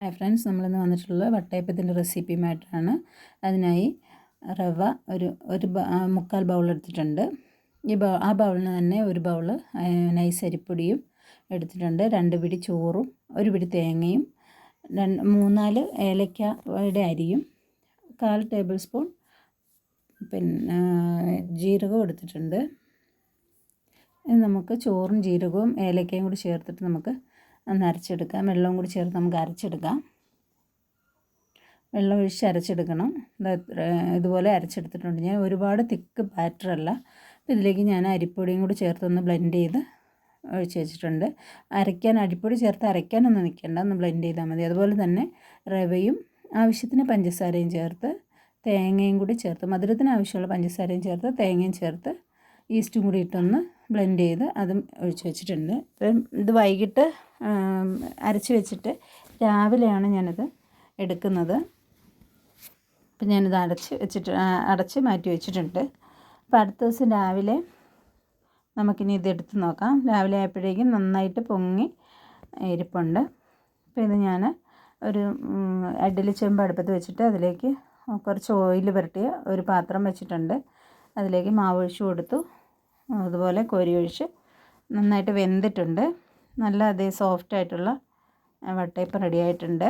Hi friends നമ്മളിന്ന് വന്നിട്ടുള്ളത് വട്ടയപ്പത്തിന്റെ റെസിപ്പിയുമായിട്ടാണ് അതിനായി റവ ഒരു ഒരു മുക്കാൽ ബൗൾ എടുത്തിട്ടുണ്ട്. ഈ ബൗ ആ ബൗളിന് തന്നെ ഒരു ബൗൾ നൈസ് അരിപ്പൊടിയും എടുത്തിട്ടുണ്ട്. രണ്ട് പിടി ചോറും ഒരു പിടി തേങ്ങയും രണ്ട് മൂന്നാൽ ഏലക്കയുടെ അരിയും കാൽ ടേബിൾ സ്പൂൺ പിന്നെ ജീരകവും എടുത്തിട്ടുണ്ട്. നമുക്ക് ചോറും ജീരകവും ഏലക്കയും കൂടി ചേർത്തിട്ട് നമുക്ക് ഒന്ന് അരച്ചെടുക്കാം. വെള്ളവും കൂടി ചേർത്ത് നമുക്ക് അരച്ചെടുക്കാം. വെള്ളം ഒഴിച്ച് അരച്ചെടുക്കണം. ഇത് ഇതുപോലെ അരച്ചെടുത്തിട്ടുണ്ട്. ഞാൻ ഒരുപാട് തിക്ക് ബാറ്ററല്ല അപ്പോൾ ഇതിലേക്ക് ഞാൻ അരിപ്പൊടിയും കൂടി ചേർത്തൊന്ന് ബ്ലെൻഡ് ചെയ്ത് ഒഴിച്ച് വെച്ചിട്ടുണ്ട്. അരയ്ക്കാൻ അരിപ്പൊടി ചേർത്ത് അരയ്ക്കാനൊന്നും നിൽക്കേണ്ട. ഒന്ന് ബ്ലെൻഡ് ചെയ്താൽ മതി. അതുപോലെ തന്നെ റവയും ആവശ്യത്തിന് പഞ്ചസാരയും ചേർത്ത് തേങ്ങയും കൂടി ചേർത്ത് മധുരത്തിന് ആവശ്യമുള്ള പഞ്ചസാരയും ചേർത്ത് തേങ്ങയും ചേർത്ത് ഈസ്റ്റും കൂടി ഇട്ടൊന്ന് ബ്ലെൻഡ് ചെയ്ത് അതും ഒഴിച്ച് വെച്ചിട്ടുണ്ട്. ഇപ്പം ഇത് വൈകിട്ട് അരച്ച് വെച്ചിട്ട് രാവിലെയാണ് ഞാനിത് എടുക്കുന്നത്. അപ്പം ഞാനിത് അടച്ച് വെച്ചിട്ട് അടച്ച് മാറ്റി വെച്ചിട്ടുണ്ട്. അപ്പോൾ അടുത്ത ദിവസം രാവിലെ നമുക്കിനി ഇത് എടുത്ത് നോക്കാം. രാവിലെ ആയപ്പോഴേക്കും നന്നായിട്ട് പൊങ്ങി ഇരിപ്പുണ്ട്. അപ്പോൾ ഇത് ഞാൻ ഒരു ഇഡ്ഡലി ചെമ്പ് അടുപ്പത്ത് വെച്ചിട്ട് അതിലേക്ക് കുറച്ച് ഓയിൽ പുരട്ടിയ ഒരു പാത്രം വെച്ചിട്ടുണ്ട്. അതിലേക്ക് മാവ് ഒഴിച്ച് കൊടുത്തു. അതുപോലെ കോരി ഒഴിച്ച് നന്നായിട്ട് വെന്തിട്ടുണ്ട്. നല്ല അതേ സോഫ്റ്റായിട്ടുള്ള വട്ടയപ്പം റെഡി ആയിട്ടുണ്ട്.